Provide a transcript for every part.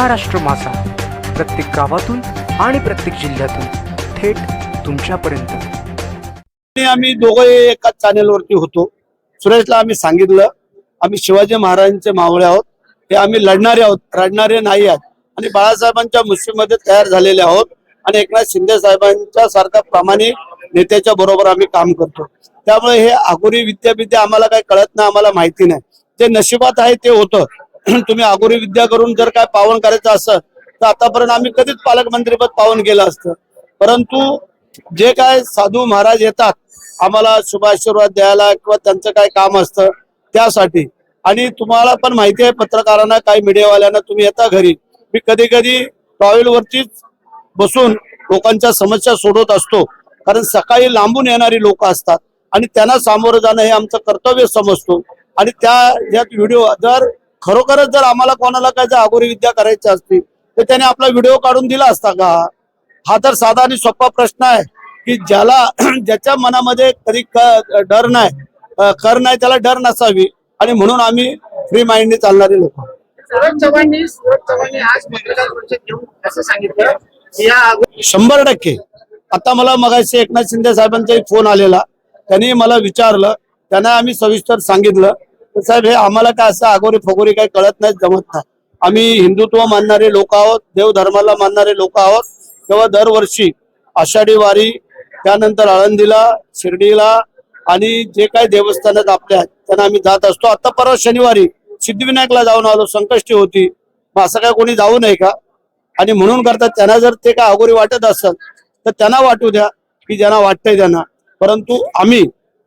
महाराष्ट्र मासा प्रत्येक गावातून आणि प्रत्येक जिल्ह्यातून थेट तुमच्यापर्यंत. आम्ही दोघंही एकाच चॅनेलवरती होतो. सुरेशला आम्ही सांगितलं आम्ही शिवाजी महाराजांचे मावळे आहोत. हे आम्ही लढणारे आहोत रडणारे नाही आहोत. आणि बाळासाहेबांच्या मुस्लिममध्ये तयार झालेले आहोत. आणि एकनाथ शिंदे साहेबांच्या सारख्या प्रामाणिक नेत्याच्या बरोबर आम्ही काम करतो. त्यामुळे हे आगोरी विद्यापीठ आम्हाला काही कळत नाही आम्हाला माहिती नाही. जे नशिबात आहे ते होतं. तुम्ही अगोरी विद्या करून जर काय पावन करायचं असं तर आतापर्यंत आम्ही कधीच पालकमंत्रीपद पावन केलं असतं. परंतु जे काय साधू महाराज येतात आम्हाला शुभाशीर्वाद द्यायला किंवा त्यांचं काय काम असतं त्यासाठी. आणि तुम्हाला पण माहिती आहे पत्रकारांना काही मीडियावाल्यांना तुम्ही येता घरी. मी कधी कधी टॉयलवरतीच बसून लोकांच्या समस्या सोडवत असतो. कारण सकाळी लांबून येणारी लोक असतात. आणि त्यांना सामोरं जाणं हे आमचं कर्तव्य समजतो. आणि त्या यात व्हिडिओ जर खरोखरच जर आम्हाला कोणाला काय जर आगोरी विद्या करायची असती तर त्याने आपला व्हिडिओ काढून दिला असता का? हा तर साधा आणि सोपा प्रश्न आहे की ज्याला ज्याच्या मनामध्ये कधी डर नाही कर नाही त्याला डर नसावी आणि म्हणून आम्ही फ्री माइंडने चालणारे लोक शंभर टक्के. आता मला मगाशी एकनाथ शिंदे साहेबांचा एक फोन आलेला. त्यांनी मला विचारलं त्यांना आम्ही सविस्तर सांगितलं. तर साहेब हे आम्हाला काय असं आगोरी फगोरी काही कळत नाही जमत नाही. आम्ही हिंदुत्व मानणारे लोक आहोत देव धर्माला मानणारे लोक आहोत. तेव्हा दरवर्षी आषाढी वारी त्यानंतर आळंदीला शिर्डीला आणि जे काही देवस्थानात आपले आहेत त्यांना आम्ही जात असतो. आता परवा शनिवारी सिद्धिविनायकला जाऊन आलो संकष्टी होती. मग असं काय कोणी जाऊ नये का? आणि म्हणून करतात त्यांना जर ते काय अगोरी वाटत असेल तर त्यांना वाटू द्या की ज्यांना वाटतंय त्यांना. परंतु आम्ही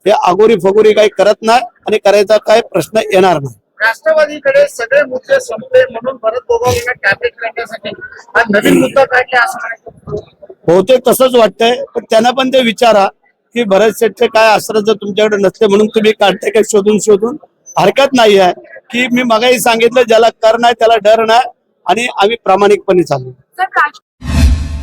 हे अगोरी फगोरी काही करत नाही आणि करायचा काय प्रश्न येणार नाही. राष्ट्रवादीकडे सगळे मुद्दे संपले म्हणून भरत गोगाव यांना टॅब्लेट करण्यासाठी. हा नवीन मुद्दा काढले असं म्हणायचं. बहुतेक तसंच वाटतंय पण त्यांना पण ते विचारा की भरत शेठचे काय अस्त्र जर तुमच्याकडे नसते म्हणून तुम्ही काढते काय शोधून शोधून? हरकत नाही आहे. की मी मगाही सांगितलं ज्याला कर नाही त्याला डर नाही आणि आम्ही प्रामाणिकपणे चालू.